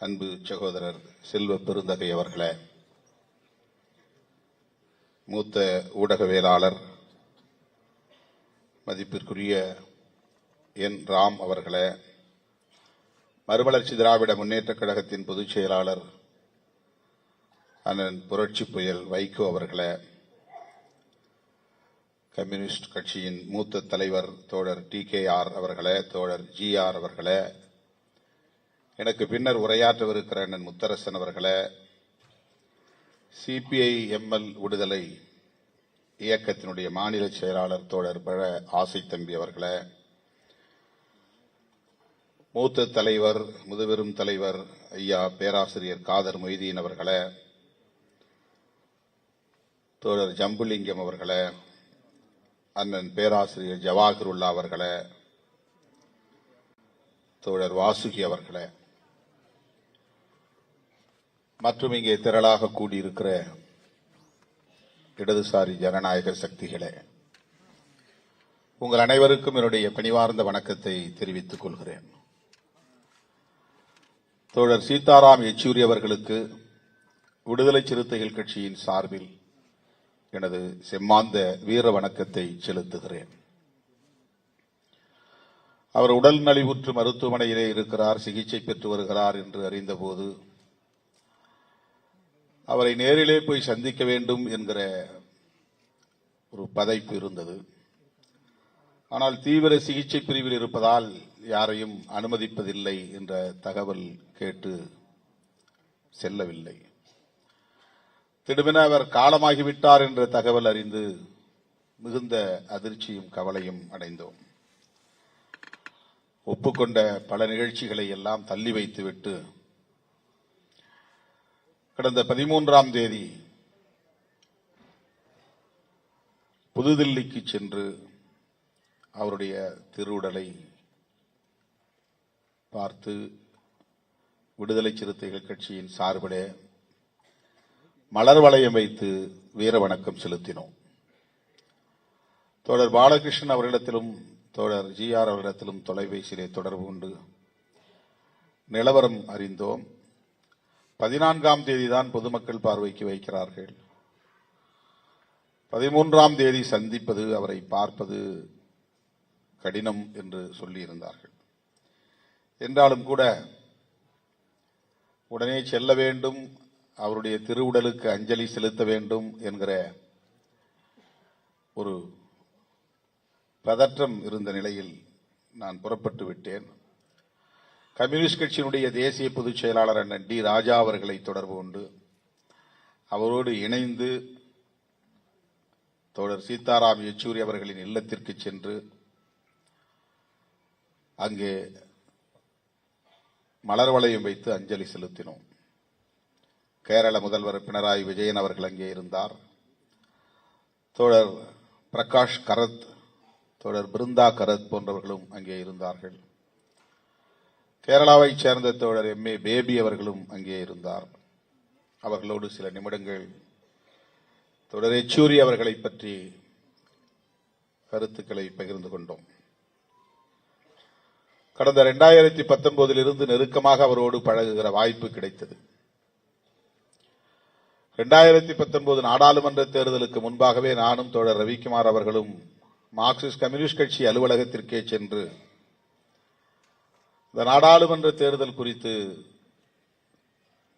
அன்பு சகோதரர் செல்வ பெருந்தகை அவர்களே மூத்த ஊடகவியலாளர் மதிப்பிற்குரிய என் ராம் அவர்களே மறுமலர்ச்சி திராவிட முன்னேற்றக் கழகத்தின் பொதுச் செயலாளர் அண்ணன் புரட்சி புயல் வைகோ அவர்களே கம்யூனிஸ்ட் கட்சியின் மூத்த தலைவர் தோழர் டி கே ஆர் அவர்களே தோழர் ஜி ஆர் அவர்களே எனக்கு பின்னர் உரையாற்றவிருக்கிற அண்ணன் முத்தரசன் அவர்களை. சிபிஐ எம்எல் விடுதலை இயக்கத்தினுடைய மாநில செயலாளர் தோழர் பழ ஆசை தம்பி அவர்களை. மூத்த தலைவர் முதுபெரும் தலைவர் ஐயா பேராசிரியர் காதர் மொய்தீன் அவர்களை. தோழர் ஜம்புலிங்கம் அவர்களை. அண்ணன் பேராசிரியர் ஜவாஹருல்லா அவர்களை. தோழர் வாசுகி அவர்களே. மற்றும் இங்கே திரளாக கூடியிருக்கிற இடதுசாரி ஜனநாயக சக்திகளே உங்கள் அனைவருக்கும் என்னுடைய பணிவார்ந்த வணக்கத்தை தெரிவித்துக் கொள்கிறேன். தோழர் சீதாராம் யெச்சூரி அவர்களுக்கு விடுதலை சிறுத்தைகள் கட்சியின் சார்பில் எனது செம்மாந்த வீர வணக்கத்தை செலுத்துகிறேன். அவர் உடல் நலிவுற்று மருத்துவமனையிலே இருக்கிறார் சிகிச்சை பெற்று வருகிறார் என்று அறிந்தபோது அவரை நேரிலே போய் சந்திக்க வேண்டும் என்கிற ஒரு பதைப்பு இருந்தது. ஆனால் தீவிர சிகிச்சை பிரிவில் இருப்பதால் யாரையும் அனுமதிப்பதில்லை என்ற தகவல் கேட்டு செல்லவில்லை. திடுமென அவர் காலமாகிவிட்டார் என்ற தகவல் அறிந்து மிகுந்த அதிர்ச்சியும் கவலையும் அடைந்தோம். ஒப்புக்கொண்ட பல நிகழ்ச்சிகளை எல்லாம் தள்ளி வைத்துவிட்டு கடந்த பதிமூன்றாம் தேதி புதுதில்லிக்கு சென்று அவருடைய திருவுடலை பார்த்து விடுதலை சிறுத்தைகள் கட்சியின் சார்பிலே மலர் வளையம் வைத்து வீர வணக்கம் செலுத்தினோம். தோழர் பாலகிருஷ்ணன் அவர்களிடத்திலும் தோழர் ஜி ஆர் அவர்களிடத்திலும் தொலைபேசியிலே தொடர்பு கொண்டு நிலவரம் அறிந்தோம். பதினான்காம் தேதி தான் பொதுமக்கள் பார்வைக்கு வைக்கிறார்கள். பதிமூன்றாம் தேதி சந்திப்பது அவரை பார்ப்பது கடினம் என்று சொல்லியிருந்தார்கள். என்றாலும் கூட உடனே செல்ல வேண்டும் அவருடைய திருவுடலுக்கு அஞ்சலி செலுத்த வேண்டும் என்கிற ஒரு பதற்றம் இருந்த நிலையில் நான் புறப்பட்டு விட்டேன். கம்யூனிஸ்ட் கட்சியினுடைய தேசிய பொதுச் செயலாளர் அண்ணன் டி ராஜா அவர்களை தொடர்பு கொண்டு அவரோடு இணைந்து தோழர் சீதாராம் யெச்சூரி அவர்களின் இல்லத்திற்கு சென்று அங்கே மலர் வளையம் வைத்து அஞ்சலி செலுத்தினோம். கேரள முதல்வர் பினராயி விஜயன் அவர்கள் அங்கே இருந்தார். தோழர் பிரகாஷ் கரத் தோழர் பிருந்தா கரத் போன்றவர்களும் அங்கே இருந்தார்கள். கேரளாவைச் சேர்ந்த தோழர் எம். ஏ. பேபி அவர்களும் அங்கே இருந்தார். அவர்களோடு சில நிமிடங்கள் தொடர் எச்சூரி அவர்களை பற்றி கருத்துக்களை பகிர்ந்து கொண்டோம். கடந்த இரண்டாயிரத்தி பத்தொன்பதிலிருந்து நெருக்கமாக அவரோடு பழகுகிற வாய்ப்பு கிடைத்தது. இரண்டாயிரத்தி பத்தொன்பது நாடாளுமன்ற தேர்தலுக்கு முன்பாகவே நானும் தோழர் ரவிக்குமார் அவர்களும் மார்க்சிஸ்ட் கம்யூனிஸ்ட் கட்சி அலுவலகத்திற்கே சென்று இந்த நாடாளுமன்ற தேர்தல் குறித்து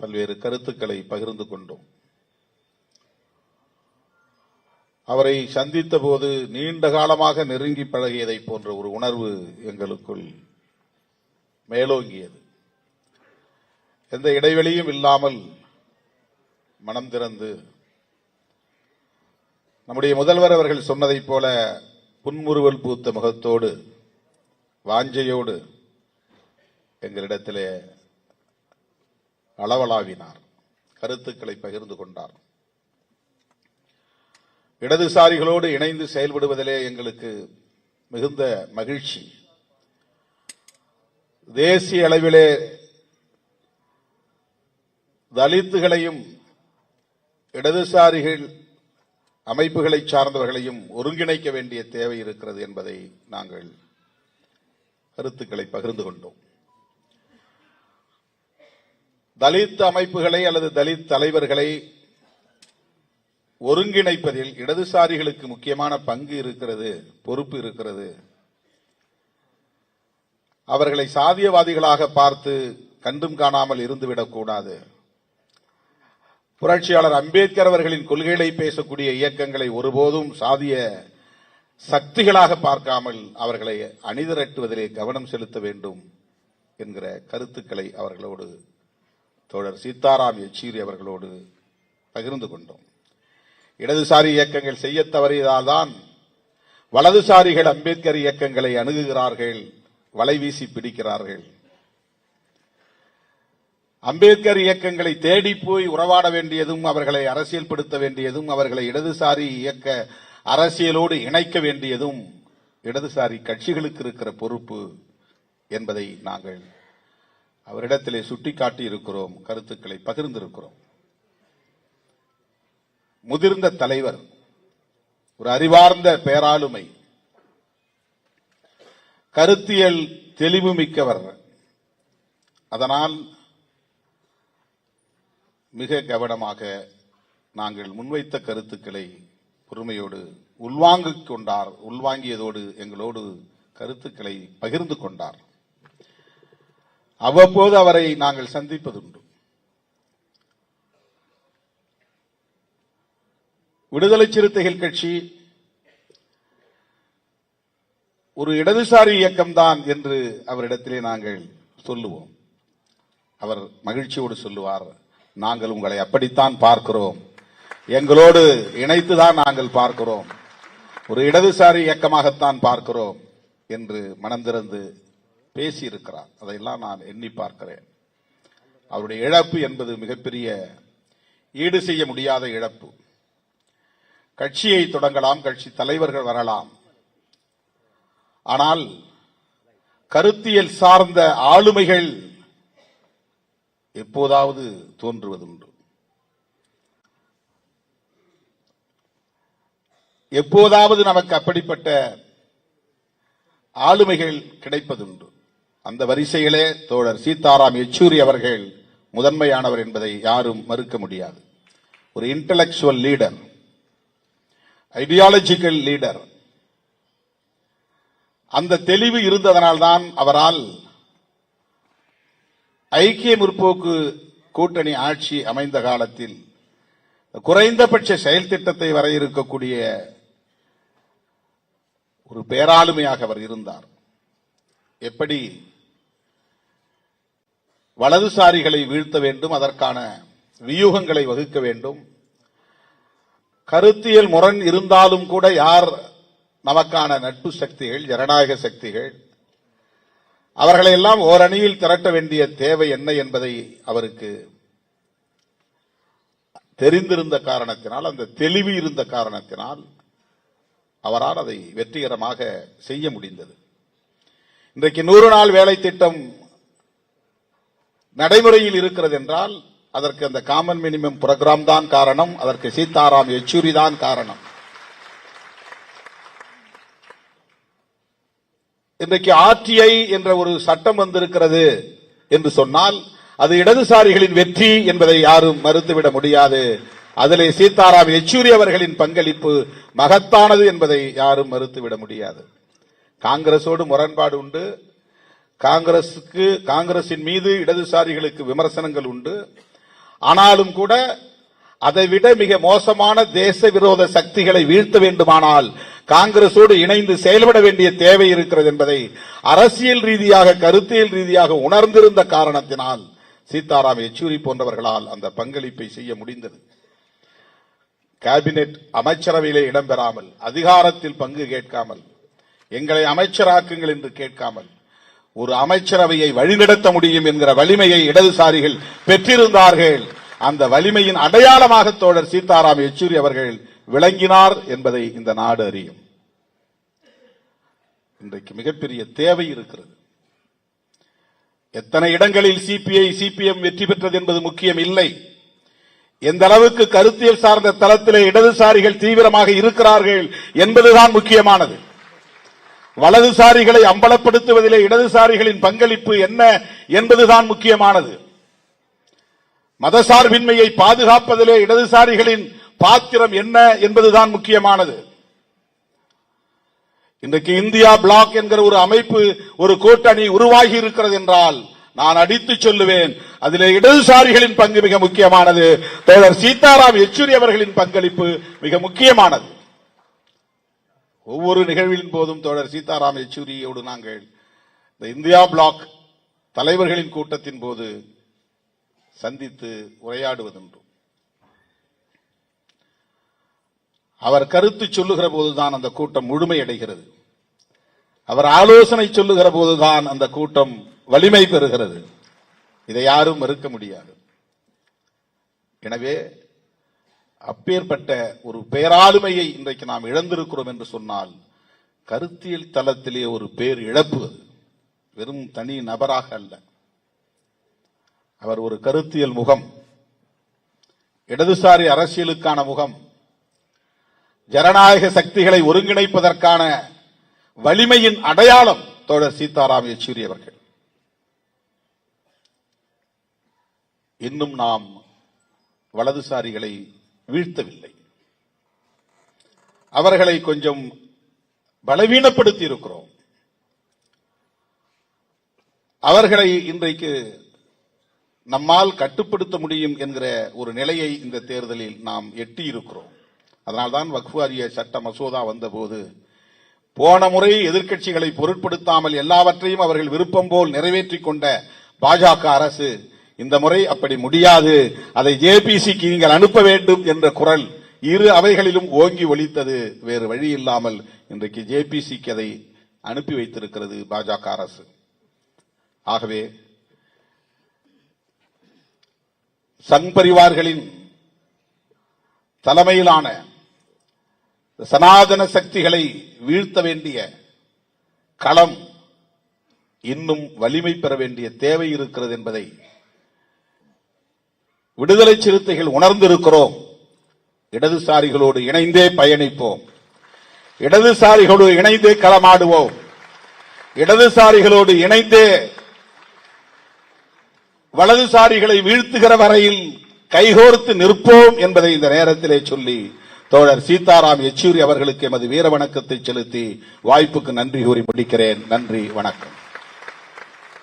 பல்வேறு கருத்துக்களை பகிர்ந்து கொண்டோம். அவரை சந்தித்த போது நீண்ட காலமாக நெருங்கி பழகியதை போன்ற ஒரு உணர்வு எங்களுக்குள் மேலோங்கியது. எந்த இடைவெளியும் இல்லாமல் மனம் திறந்து நம்முடைய முதல்வர் அவர்கள் சொன்னதைப் போல புன்முறுவல் பூத்த முகத்தோடு வாஞ்சையோடு எங்களிடத்திலே அளவலாவினார் கருத்துக்களை பகிர்ந்து கொண்டார். இடதுசாரிகளோடு இணைந்து செயல்படுவதிலே எங்களுக்கு மிகுந்த மகிழ்ச்சி. தேசிய அளவிலே தலித்துகளையும் இடதுசாரிகள் அமைப்புகளை சார்ந்தவர்களையும் ஒருங்கிணைக்க வேண்டிய தேவை இருக்கிறது என்பதை நாங்கள் கருத்துக்களை பகிர்ந்து கொண்டோம். தலித் அமைப்புகளை அல்லது தலித் தலைவர்களை ஒருங்கிணைப்பதில் இடதுசாரிகளுக்கு முக்கியமான பங்கு இருக்கிறது பொறுப்பு இருக்கிறது. அவர்களை சாதியவாதிகளாக பார்த்து கண்டும் காணாமல் இருந்துவிடக்கூடாது புரட்சியாளர் அம்பேத்கர் அவர்களின் கொள்கைகளை பேசக்கூடிய இயக்கங்களை ஒருபோதும் சாதிய சக்திகளாக பார்க்காமல் அவர்களை அணிதிரட்டுவதிலே கவனம் செலுத்த வேண்டும் என்கிற கருத்துக்களை அவர்களோடு தோழர் சீதாராம் யெச்சூரி அவர்களோடு பகிர்ந்து கொண்டோம். இடதுசாரி இயக்கங்கள் செய்ய தவறியதால்தான் வலதுசாரிகள் அம்பேத்கர் இயக்கங்களை அணுகுகிறார்கள் வலை வீசி பிடிக்கிறார்கள். அம்பேத்கர் இயக்கங்களை தேடி போய் உறவாட வேண்டியதும் அவர்களை அரசியல்படுத்த வேண்டியதும் அவர்களை இடதுசாரி இயக்க அரசியலோடு இணைக்க வேண்டியதும் இடதுசாரி கட்சிகளுக்கு இருக்கிற பொறுப்பு என்பதை நாங்கள் அவரிடத்திலே சுட்டி இருக்கிறோம் கருத்துக்களை பகிர்ந்திருக்கிறோம். முதிர்ந்த தலைவர் ஒரு அறிவார்ந்த பேராளுமை கருத்தியல் தெளிவு மிக்கவர் அதனால் மிக கவனமாக நாங்கள் முன்வைத்த கருத்துக்களை பொறுமையோடு உள்வாங்கிக் கொண்டார் உள்வாங்கியதோடு எங்களோடு கருத்துக்களை பகிர்ந்து கொண்டார். அவ்வப்போது அவரை நாங்கள் சந்திப்பதுண்டு. விடுதலை சிறுத்தைகள் கட்சி ஒரு இடதுசாரி இயக்கம்தான் என்று அவரிடத்திலே நாங்கள் சொல்லுவோம். அவர் மகிழ்ச்சியோடு சொல்லுவார் நாங்கள் உங்களை அப்படித்தான் பார்க்கிறோம். எங்களோடு இணைத்துதான் நாங்கள் பார்க்கிறோம். ஒரு இடதுசாரி இயக்கமாகத்தான் பார்க்கிறோம் என்று மனம் திறந்து பேசியிருக்கிறார். அதையெல்லாம் நான் எண்ணி பார்க்கிறேன். அவருடைய இழப்பு என்பது மிகப்பெரிய ஈடு செய்ய முடியாத இழப்பு. கட்சியை தொடங்கலாம் கட்சி தலைவர்கள் வரலாம். ஆனால் கருத்தியல் சார்ந்த ஆளுமைகள் எப்போதாவது தோன்றுவதுண்டு. எப்போதாவது நமக்கு அப்படிப்பட்ட ஆளுமைகள் கிடைப்பதுண்டு. அந்த வரிசையிலே தோழர் சீதாராம் யெச்சூரி அவர்கள் முதன்மையானவர் என்பதை யாரும் மறுக்க முடியாது. ஒரு இன்டலெக்சுவல் லீடர் ஐடியாலஜிக்கல் லீடர் அந்த தெளிவு இருந்ததனால்தான் அவரால் ஐக்கிய முற்போக்கு கூட்டணி ஆட்சி அமைந்த காலத்தில் குறைந்தபட்ச செயல் திட்டத்தை வரையறுக்கக்கூடிய ஒரு பேராளுமையாக அவர் இருந்தார். எப்படி? வலதுசாரிகளை வீழ்த்த வேண்டும் அதற்கான வியூகங்களை வகுக்க வேண்டும். கருத்தியல் முரண் இருந்தாலும் கூட யார் நமக்கான நட்பு சக்திகள் ஜனநாயக சக்திகள்? அவர்களை எல்லாம் ஓரணியில் திரட்ட வேண்டிய தேவை என்ன என்பதை அவருக்கு தெரிந்திருந்த காரணத்தினால் அந்த தெளிவு இருந்த காரணத்தினால் அவரால் அதை வெற்றிகரமாக செய்ய முடிந்தது. இன்றைக்கு நூறு நாள் வேலை திட்டம் நடைமுறையில் இருக்கிறது என்றால் அதற்கு அந்த காமன் மினிமம் புரோகிராம் தான் காரணம் அதற்கு சீதாராம் யெச்சூரி தான் காரணம். இன்றைக்கு ஆர்டிஐ என்ற ஒரு சட்டம் வந்திருக்கிறது என்று சொன்னால் அது இடதுசாரிகளின் வெற்றி என்பதை யாரும் மறுத்துவிட முடியாது. அதிலே சீதாராம் யெச்சூரி அவர்களின் பங்களிப்பு மகத்தானது என்பதை யாரும் மறுத்துவிட முடியாது. காங்கிரசோடு முரண்பாடு உண்டு காங்கிரசுக்கு காங்கிரசின் மீது இடதுசாரிகளுக்கு விமர்சனங்கள் உண்டு. ஆனாலும் கூட அதைவிட மிக மோசமான தேச விரோத சக்திகளை வீழ்த்த வேண்டுமானால் காங்கிரசோடு இணைந்து செயல்பட வேண்டிய தேவை இருக்கிறது என்பதை அரசியல் ரீதியாக கருத்தியல் ரீதியாக உணர்ந்திருந்த காரணத்தினால் சீதாராம் யெச்சூரி போன்றவர்களால் அந்த பங்களிப்பை செய்ய முடிந்தது. கேபினெட் அமைச்சரவையிலே இடம்பெறாமல் அதிகாரத்தில் பங்கு கேட்காமல் எங்களை அமைச்சராக்குங்கள் என்று கேட்காமல் ஒரு அமைச்சரவையை வழிநடத்த முடியும் என்கிற வலிமையை இடதுசாரிகள் பெற்றிருந்தார்கள். அந்த வலிமையின் அடையாளமாக தோழர் சீதாராம் யெச்சூரி அவர்கள் விளங்கினார் என்பதை இந்த நாடு அறியும். இன்றைக்கு மிகப்பெரிய தேவை இருக்கிறது. எத்தனை இடங்களில் சிபிஐ சிபிஎம் வெற்றி பெற்றது என்பது முக்கியம் இல்லை. எந்த அளவுக்கு கருத்தியல் சார்ந்த தளத்திலே இடதுசாரிகள் தீவிரமாக இருக்கிறார்கள் என்பதுதான் முக்கியமானது. வலதுசாரிகளை அம்பலப்படுத்துவதிலே இடதுசாரிகளின் பங்களிப்பு என்ன என்பதுதான் முக்கியமானது. மதசார்பின்மையை பாதுகாப்பதிலே இடதுசாரிகளின் பாத்திரம் என்ன என்பதுதான் முக்கியமானது. இன்றைக்கு இந்தியா பிளாக் என்கிற ஒரு அமைப்பு ஒரு கூட்டணி உருவாகி இருக்கிறது என்றால் நான் அடித்து சொல்லுவேன் அதிலே இடதுசாரிகளின் பங்கு மிக முக்கியமானது. தோழர் சீதாராம் யெச்சூரி அவர்களின் பங்களிப்பு மிக முக்கியமானது. ஒவ்வொரு நிகழ்வின் போதும் தோழர் சீதாராம் யெச்சூரியோடு நாங்கள் இந்த இந்தியா பிளாக் தலைவர்களின் கூட்டத்தின் போது சந்தித்து உரையாடுவதுண்டு. அவர் கருத்து சொல்லுகிற போதுதான் அந்த கூட்டம் முழுமையடைகிறது. அவர் ஆலோசனை சொல்லுகிற போதுதான் அந்த கூட்டம் வலிமை பெறுகிறது. இதை யாரும் மறுக்க முடியாது. எனவே அப்பேற்பட்ட ஒரு பேராளுமையை இன்றைக்கு நாம் இழந்திருக்கிறோம் என்று சொன்னால் கருத்தியல் தளத்திலே ஒரு பேர் இழப்பு வெறும் தனி நபராக அல்ல. அவர் ஒரு கருத்தியல் முகம் இடதுசாரி அரசியலுக்கான முகம் ஜனநாயக சக்திகளை ஒருங்கிணைப்பதற்கான வலிமையின் அடையாளம் தோழர் சீதாராம் யெச்சூரி அவர்கள். இன்னும் நாம் வலதுசாரிகளை வீழ்த்தவில்லை. அவர்களை கொஞ்சம் பலவீனப்படுத்தி இருக்கிறோம் அவர்களை இன்றைக்கு நம்மால் கட்டுப்படுத்த முடியும் என்கிற ஒரு நிலையை இந்த தேர்தலில் நாம் எட்டியிருக்கிறோம். அதனால்தான் வக்ஃபு வாரிய சட்ட மசோதா வந்தபோது போன முறை எதிர்க்கட்சிகளை பொருட்படுத்தாமல் எல்லாவற்றையும் அவர்கள் விருப்பம் போல் நிறைவேற்றிக் கொண்ட பாஜக அரசு இந்த முறை அப்படி முடியாது. அதை ஜேபிசிக்கு நீங்கள் அனுப்ப வேண்டும் என்ற குரல் இரு அவைகளிலும் ஓங்கி ஒலித்தது. வேறு வழி இல்லாமல் இன்றைக்கு ஜேபிசிக்கு அதை அனுப்பி வைத்திருக்கிறது பாஜக அரசு. ஆகவே சங் பரிவார்களின் தலைமையிலான சனாதன சக்திகளை வீழ்த்த வேண்டிய களம் இன்னும் வலிமை பெற வேண்டிய தேவை இருக்கிறது என்பதை விடுதலை சிறுத்தைகள் உணர்ந்திருக்கிறோம். இடதுசாரிகளோடு இணைந்தே பயணிப்போம். இடதுசாரிகளோடு இணைந்தே களமாடுவோம். இடதுசாரிகளோடு இணைந்தே வலதுசாரிகளை வீழ்த்துகிற வரையில் கைகோர்த்து நிற்போம் என்பதை இந்த நேரத்திலே சொல்லி தோழர் சீதாராம் யெச்சூரி அவர்களுக்கு எமது வீர வணக்கத்தை செலுத்தி வாய்ப்புக்கு நன்றி கூறி முடிக்கிறேன். நன்றி வணக்கம்.